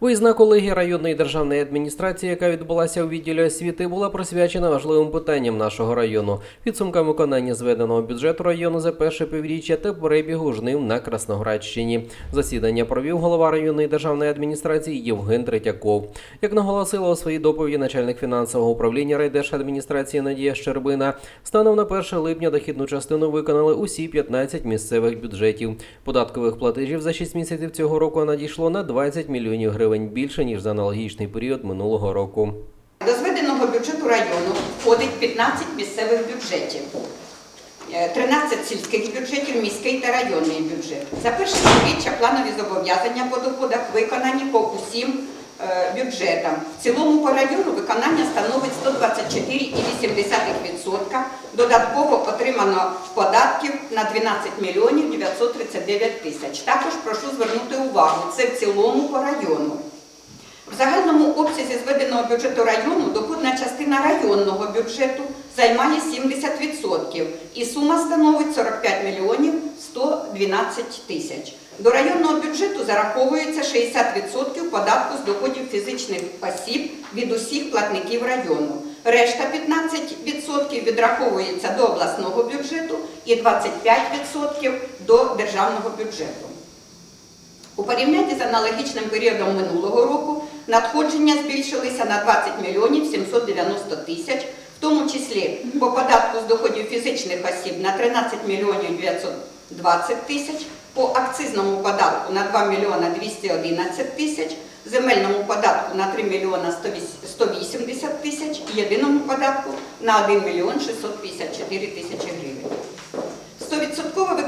Виїзна колегія районної державної адміністрації, яка відбулася у відділі освіти, була присвячена важливим питанням нашого району, підсумкам виконання зведеного бюджету району за перше півріччя та перебігу жнив на Красноградщині. Засідання провів голова районної державної адміністрації Євген Третьяков. Як наголосила у своїй доповіді начальник фінансового управління райдержадміністрації Надія Щербина, станом на 1 липня дохідну частину виконали усі 15 місцевих бюджетів. Податкових платежів за 6 місяців цього року надійшло на 20 мільйонів гривень більше ніж за аналогічний період минулого року. До зведеного бюджету району входить 15 місцевих бюджетів, е, 13 сільських бюджетів, міський та районний бюджет. За перше півріччя планові зобов'язання по доходах виконані по усім е, бюджетам. В цілому по району виконання становить 124,8%. Додатково отримано податків на 12 мільйонів 939 тисяч. Також прошу звернути увагу, це в цілому по району. В загальному обсязі зведеного бюджету району доходна частина районного бюджету займає 70% і сума становить 45 мільйонів 112 тисяч. До районного бюджету зараховується 60% податку з доходів фізичних осіб від усіх платників району. Решта 15% відраховується до обласного бюджету і 25% до державного бюджету. У порівнянні з аналогічним періодом минулого року надходження збільшилися на 20 мільйонів 790 тисяч, в тому числі по податку з доходів фізичних осіб на 13 мільйонів 920 тисяч, по акцизному податку на 2 мільйона 211 тисяч, земельному податку на 3 мільйона 180 тисяч і єдиному податку на 1 мільйон 654 тисячі гривень.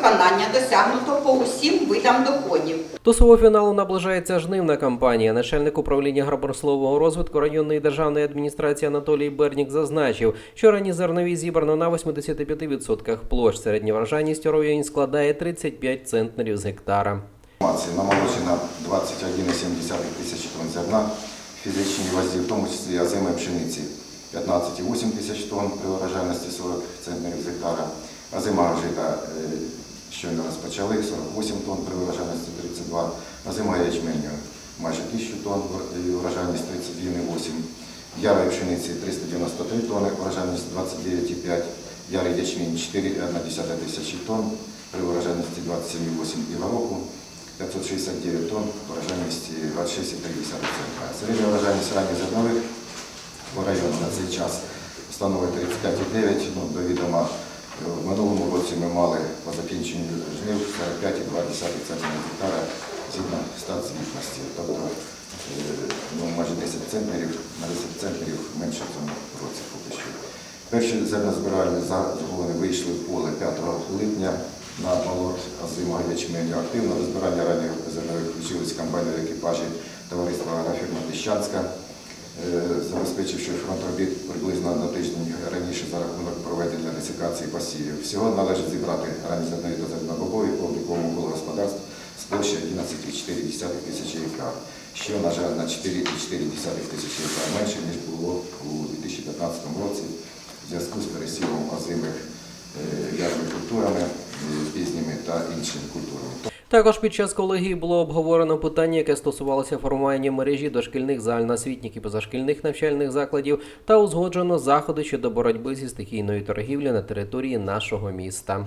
100% виконання досягнуто по усім видам доходів. До свого фіналу наближається жнивна кампанія. Начальник управління агропромислового розвитку районної державної адміністрації Анатолій Бернік зазначив, що ранні зернові зібрано на 85% площ. Середня врожайність у районі складає 35 центнерів з гектара. Намолочена 21,7 тисяч тонн зерна, фізичні вазі, в тому числі озимої пшениці 15,8 тисяч тонн при урожайності 40 центнерів з гектара, озима жита е, щойно розпочали 48 тонн при урожайності 32, озима ячменю майже 1000 тонн і урожайність 32,8, ярої пшениці 393 тонни, урожайність 29,5, ярий ячмінь 4,1 тисячі тонн при урожайності 27,8 і року 569 тонн, урожайність 26,3 центра. Середня урожайність ранніх зернових по району на цей час становить 35,9. Ну, до відома, в минулому році ми мали по закінченню жнив 45,2 центнера гектара згідно стат звітності. Тобто е, ну, майже 10 центнерів, на 10 центнерів менше в цьому році поки що. Перші зернозбиральні загони вийшли в поле 5 липня на молот озимого ячменю. Активно до збирання ранніх зернових включились комбайнові екіпажі товариства агрофірма Піщанська, е, забезпечивши фронт робіт приблизно на тиждень раніше за рахунок проведення десикації посівів. Всього належить зібрати ранні зернові та зернобобові по обліковому господарств з площі 11,4 тисячі гектар, що, на жаль, на 4,4 тисячі гектар менше, ніж було у 2015 році в зв'язку з пересівом озимих е, культурами, е, пізніми та іншими культурами. Також під час колегії було обговорено питання, яке стосувалося формування мережі дошкільних загальноосвітніх і позашкільних навчальних закладів та узгоджено заходи щодо боротьби зі стихійною торгівлею на території нашого міста.